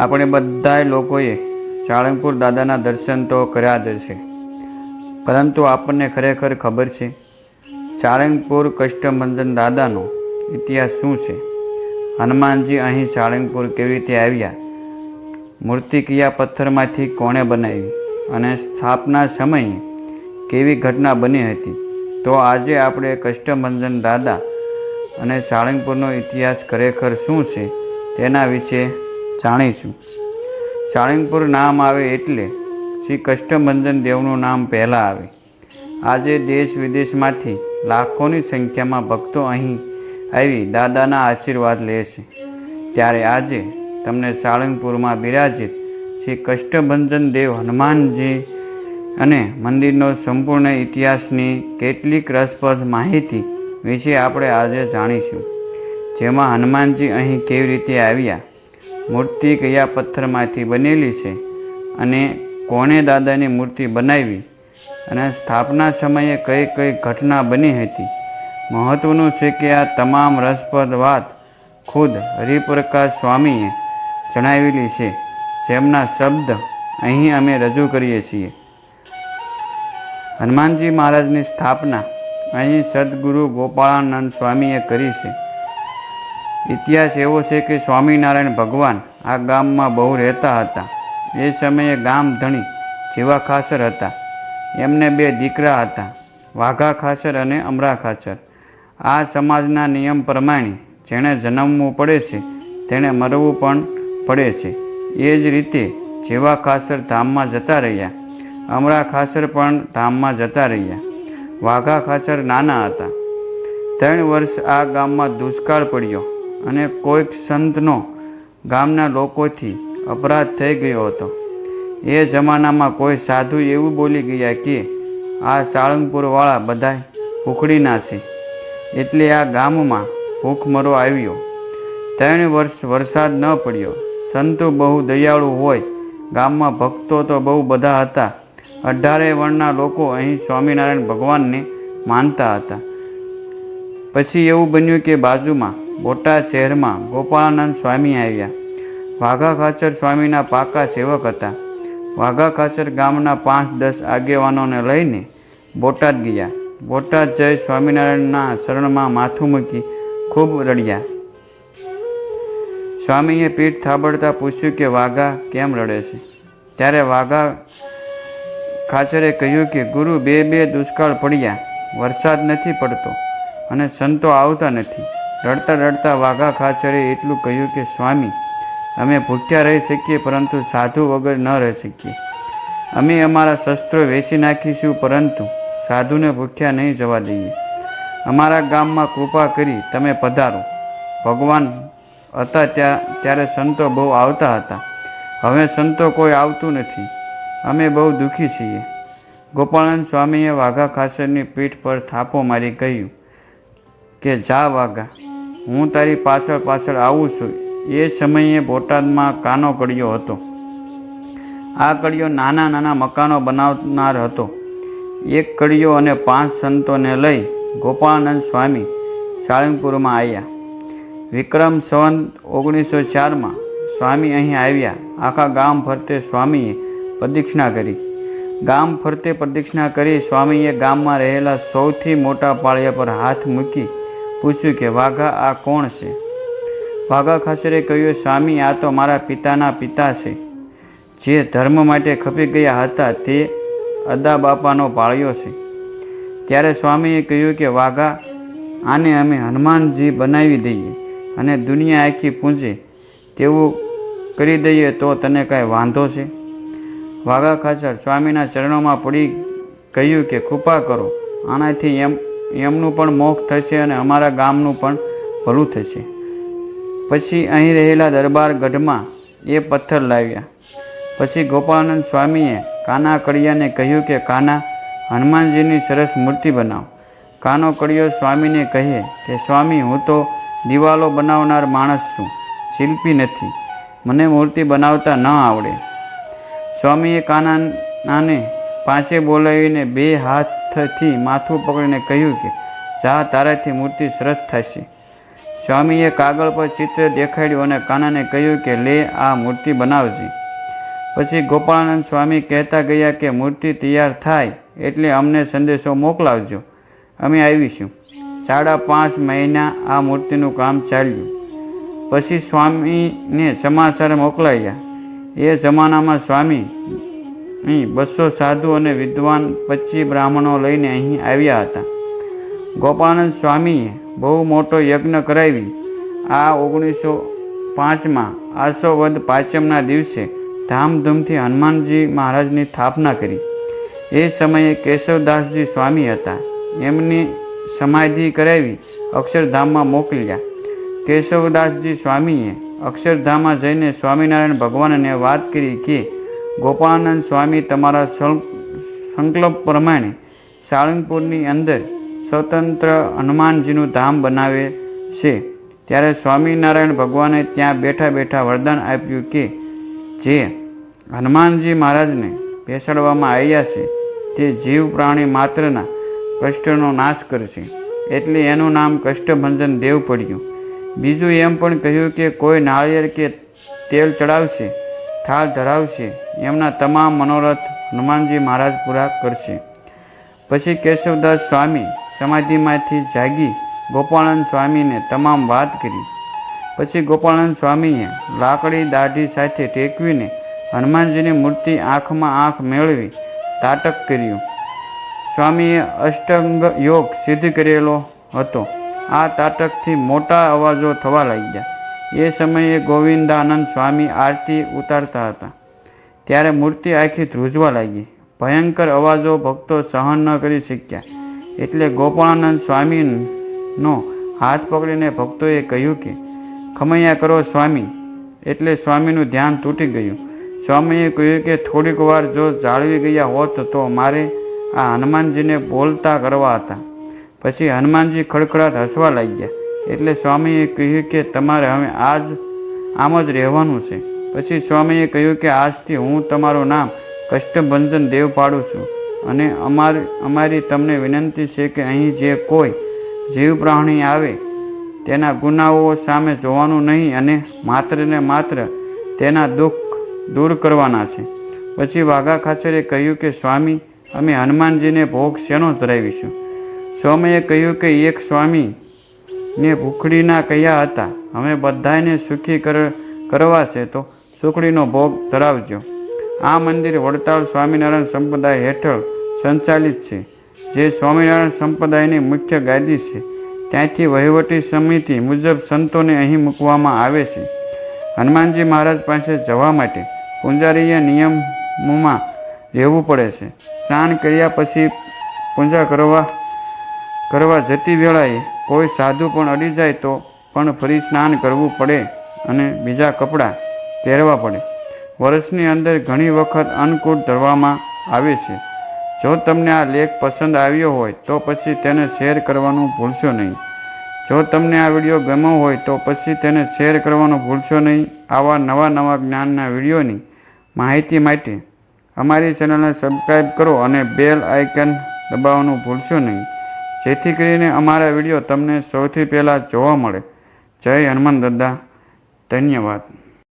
આપણે બધાય લોકોએ સાળંગપુર દાદાના દર્શન તો કર્યા જ છે પરંતુ આપણને ખરેખર ખબર છે સાળંગપુર કષ્ટભંજન દાદાનો ઇતિહાસ શું છે? હનુમાનજી અહીં સાળંગપુર કેવી રીતે આવ્યા? મૂર્તિ કયા પથ્થરમાંથી કોણે બનાવી અને સ્થાપના સમયે કેવી ઘટના બની હતી? તો આજે આપણે કષ્ટભંજન દાદા અને સાળંગપુરનો ઇતિહાસ ખરેખર શું છે તેના વિશે જાણીશું. સાળંગપુર નામ આવે એટલે શ્રી કષ્ટભંજન દેવનું નામ પહેલાં આવે. આજે દેશ વિદેશમાંથી લાખોની સંખ્યામાં ભક્તો અહીં આવી દાદાના આશીર્વાદ લે છે. ત્યારે આજે તમને સાળંગપુરમાં બિરાજિત શ્રી કષ્ટભંજન દેવ હનુમાનજી અને મંદિરનો સંપૂર્ણ ઇતિહાસની કેટલીક રસપ્રદ માહિતી વિશે આપણે આજે જાણીશું. જેમાં હનુમાનજી અહીં કેવી રીતે આવ્યા મૂર્તિ કયા પથ્થરમાંથી બનેલી છે અને કોણે દાદાની મૂર્તિ બનાવી અને સ્થાપના સમયે કઈ કઈ ઘટના બની હતી? મહત્વનું છે કે આ તમામ રસપ્રદ વાત ખુદ હરિપ્રકાશ સ્વામીએ જણાવેલી છે. જેમના શબ્દ અહીં અમે રજૂ કરીએ છીએ. હનુમાનજી મહારાજની સ્થાપના અહીં સદગુરુ ગોપાળાનંદ સ્વામીએ કરી છે. ઇતિહાસ એવો છે કે સ્વામિનારાયણ ભગવાન આ ગામમાં બહુ રહેતા હતા. એ સમયે ગામ ધણી જેવા ખાસર હતા. એમને બે દીકરા હતા, વાઘા ખાસર અને અમરા ખાસર. આ સમાજના નિયમ પ્રમાણે જેણે જન્મવું પડે છે, તેણે મરવું પણ પડે છે. એ જ રીતે જેવા ખાસર ધામમાં જતા રહ્યા, અમરા ખાસર પણ ધામમાં જતા રહ્યા. વાઘા ખાસર નાના હતા. ત્રણ વર્ષ આ ગામમાં દુષ્કાળ પડ્યો. અને કોઈક સંતનો ગામના લોકોથી અપરાધ થઈ ગયો હતો. એ જમાનામાં કોઈ સાધુ એવું બોલી ગયા કે, આ સાળંગપુરવાળા બધાય ભૂખડીના છે. એટલે આ ગામમાં ભૂખમરો આવ્યો. ત્રણ વર્ષ વરસાદ ન પડ્યો. સંતો બહુ દયાળુ હોય. ગામમાં ભક્તો તો બહુ બધા હતા. અઢારે વર્ણના લોકો અહીં સ્વામિનારાયણ ભગવાનને માનતા હતા. પછી એવું બન્યું કે બાજુમાં બોટાદ શહેરમાં ગોપાળાનંદ સ્વામી આવ્યા. વાઘા ખાચર સ્વામીના પાકા સેવક હતા. વાઘા ખાચર ગામના પાંચ દસ આગેવાનોને લઈને બોટાદ ગયા. બોટાદ જઈ સ્વામિનારાયણના શરણમાં માથું મૂકી ખૂબ રડ્યા. સ્વામીએ પીઠ થાબડતા પૂછ્યું કે, વાઘા, કેમ રડે છે? ત્યારે વાઘા ખાચરે કહ્યું કે, ગુરુ, બે બે દુષ્કાળ પડ્યા. વરસાદ નથી પડતો અને સંતો આવતા નથી. રડતા રડતા વાઘા ખાચરે એટલું કહ્યું કે, સ્વામી, અમે ભૂખ્યા રહી શકીએ, પરંતુ સાધુ વગર ન રહી શકીએ. અમે અમારા શસ્ત્રો વેચી નાખીશું, પરંતુ સાધુને ભૂખ્યા નહીં જવા દઈએ. અમારા ગામમાં કૃપા કરી તમે પધારો. ભગવાન હતા ત્યાં, ત્યારે સંતો બહુ આવતા હતા. હવે સંતો કોઈ આવતું નથી. અમે બહુ દુઃખી છીએ. ગોપાળાનંદ સ્વામીએ વાઘા ખાસરની પીઠ પર થાપો મારી કહ્યું કે, જા વાઘા હું તારી પાછળ પાછળ આવું છું. એ સમયે બોટાદમાં કાનો કડિયો હતો. આ કડિયો નાના નાના મકાનો બનાવનાર હતો. એક કડિયો અને પાંચ સંતોને લઈ ગોપાળાનંદ સ્વામી સાળંગપુરમાં આવ્યા વિક્રમ સંવંત ઓગણીસો ચારમાં સ્વામી અહીં આવ્યા. આખા ગામ ફરતે સ્વામીએ પ્રદક્ષિણા કરી. ગામ ફરતે પ્રદક્ષિણા કરી સ્વામીએ ગામમાં રહેલા સૌથી મોટા પાળિયા પર હાથ મૂકી પૂછ્યું કે, વાઘા, આ કોણ છે? વાઘા ખાસરે કહ્યું, સ્વામી, આ તો મારા પિતાના પિતા છે. જે ધર્મ માટે ખપી ગયા હતા, તે અદા બાપાનો પાળ્યો છે. ત્યારે સ્વામીએ કહ્યું કે, વાઘા, આને અમે હનુમાનજી બનાવી દઈએ અને દુનિયા આખી પૂંજે. તેવું કરી દઈએ તો તને કાંઈ વાંધો છે? વાઘા ખાચર સ્વામીના ચરણોમાં પડી કહ્યું કે, કૃપા કરો. આનાથી એમ એમનું પણ મોક્ષ થશે અને અમારા ગામનું પણ ભલું થશે. પછી અહીં રહેલા દરબાર ગઢમાં એ પથ્થર લાવ્યા. પછી ગોપાળાનંદ સ્વામીએ કાના કડિયાને કહ્યું કે, કાના, હનુમાનજીની સરસ મૂર્તિ બનાવ. કાનો કડિયો સ્વામીને કહે કે, સ્વામી, હું તો દિવાલો બનાવનાર માણસ છું, શિલ્પી નથી, મને મૂર્તિ બનાવતા ન આવડે. સ્વામીએ કાનાને પાસે બોલાવીને બે હાથથી માથું પકડીને કહ્યું કે, જા, તારાથી મૂર્તિ સરસ થશે. સ્વામીએ કાગળ પર ચિત્ર દેખાડ્યું અને કાનાને કહ્યું કે, લે, આ મૂર્તિ બનાવજે. પછી ગોપાળાનંદ સ્વામી કહેતા ગયા કે, મૂર્તિ તૈયાર થાય એટલે અમને સંદેશો મોકલાવજો. અમે આવીશું. સાડા પાંચ મહિના આ મૂર્તિનું કામ ચાલ્યું. પછી સ્વામીને સમાચાર મોકલાયા. એ જમાનામાં સ્વામી અહીં બસો સાધુ અને વિદ્વાન પચીસ બ્રાહ્મણો લઈને અહીં આવ્યા હતા. ગોપાનંદ સ્વામીએ બહુ મોટો યજ્ઞ કરાવી. આ ઓગણીસો પાંચમાં આસોવદ પાંચમના દિવસે ધામધૂમથી હનુમાનજી મહારાજની સ્થાપના કરી. એ સમયે કેશવદાસજી સ્વામી હતા. એમની સમાધિ કરાવી અક્ષરધામમાં મોકલ્યા. કેશવદાસજી સ્વામીએ અક્ષરધામમાં જઈને સ્વામિનારાયણ ભગવાનને વાત કરી કે ગોપાળાનંદ સ્વામી તમારા સંકલ્પ પ્રમાણે સાળંગપુરની અંદર સ્વતંત્ર હનુમાનજીનું ધામ બનાવે છે. ત્યારે સ્વામિનારાયણ ભગવાને ત્યાં બેઠા બેઠા વરદાન આપ્યું કે, જે હનુમાનજી મહારાજને બેસાડવામાં આવ્યા છે, તે જીવ પ્રાણી માત્રના કષ્ટનો નાશ કરશે. એટલે એનું નામ કષ્ટભંજન દેવ પડ્યું. બીજું એમ પણ કહ્યું કે, કોઈ નાળિયેર કે તેલ ચડાવશે થાળ ધરાવશે, એમના તમામ મનોરથ હનુમાનજી મહારાજ પૂરા કરશે. પછી કેશવદાસ સ્વામી સમાધિમાંથી જાગી ગોપાળાનંદ સ્વામીને તમામ વાત કરી. પછી ગોપાળાનંદ સ્વામીએ લાકડી દાઢી સાથે ટેકવીને હનુમાનજીની મૂર્તિ આંખમાં આંખ મેળવી તાટક કર્યું. સ્વામીએ અષ્ટંગ યોગ સિદ્ધ કરેલો હતો. આ તાટકથી મોટા અવાજો થવા લાગ્યા. એ સમયે ગોવિંદાનંદ સ્વામી આરતી ઉતારતા હતા. ત્યારે મૂર્તિ આખી ધ્રુજવા લાગી. ભયંકર અવાજો ભક્તો સહન ન કરી શક્યા. એટલે ગોપાળાનંદ સ્વામીનો હાથ પકડીને ભક્તોએ કહ્યું કે, ખમૈયા કરો સ્વામી. એટલે સ્વામીનું ધ્યાન તૂટી ગયું. સ્વામીએ કહ્યું કે, થોડીક વાર જો જાળવી ગયા હોત તો મારે આ હનુમાનજીને બોલતા કરવા હતા. પછી હનુમાનજી ખડખડાટ હસવા લાગ્યા. એટલે સ્વામીએ કહ્યું કે તમારે હવે આજ આમ જ રહેવાનું છે. પછી સ્વામીએ કહ્યું કે આજથી હું તમારું નામ કષ્ટભંજન દેવ પાડું છું. અને અમારી અમારી તમને વિનંતી છે કે અહીં જે કોઈ જીવ પ્રાણી આવે, તેના ગુનાઓ સામે જોવાનું નહીં અને માત્ર ને માત્ર તેના દુઃખ દૂર કરવાના છે. પછી વાઘા ખાચરે કહ્યું કે સ્વામી, અમે હનુમાનજીને ભોગ શેનો ધરાવીશું? સ્વામીએ કહ્યું કે એક સ્વામી ને ભૂખડીના કયા હતા? અમે બધાને સુખી કર કરવા છે તો સુખડીનો ભોગ ધરાવજો. આ મંદિર વડતાલ સ્વામિનારાયણ સંપ્રદાય હેઠળ સંચાલિત છે. જે સ્વામિનારાયણ સંપ્રદાયની મુખ્ય ગાદી છે. ત્યાંથી વહીવટી સમિતિ મુજબ સંતોને અહીં મૂકવામાં આવે છે. હનુમાનજી મહારાજ પાસે જવા માટે પૂંજારીય નિયમોમાં રહેવું પડે છે. સ્નાન કર્યા પછી પૂજા કરવા કરવા જતી વેળાએ કોઈ સાધુ પણ અડી જાય તો પણ ફરી સ્નાન કરવું પડે અને બીજા કપડાં પહેરવા પડે. વર્ષની અંદર ઘણી વખત અન્નકૂટ ધરવામાં આવે છે. જો તમને આ લેખ પસંદ આવ્યો હોય તો પછી તેને શેર કરવાનું ભૂલશો નહીં. જો તમને આ વીડિયો ગમ્યો હોય તો પછી તેને શેર કરવાનું ભૂલશો નહીં આવા નવા નવા જ્ઞાનના વિડીયોની માહિતી માટે. અમારી ચેનલને સબસ્ક્રાઈબ કરો અને બેલ આઇકન દબાવવાનું ભૂલશો નહીં. જેથી કરીને અમારા વીડિયો તમને સૌથી પહેલાં જોવા મળે. જય હનુમાન દાદા. ધન્યવાદ.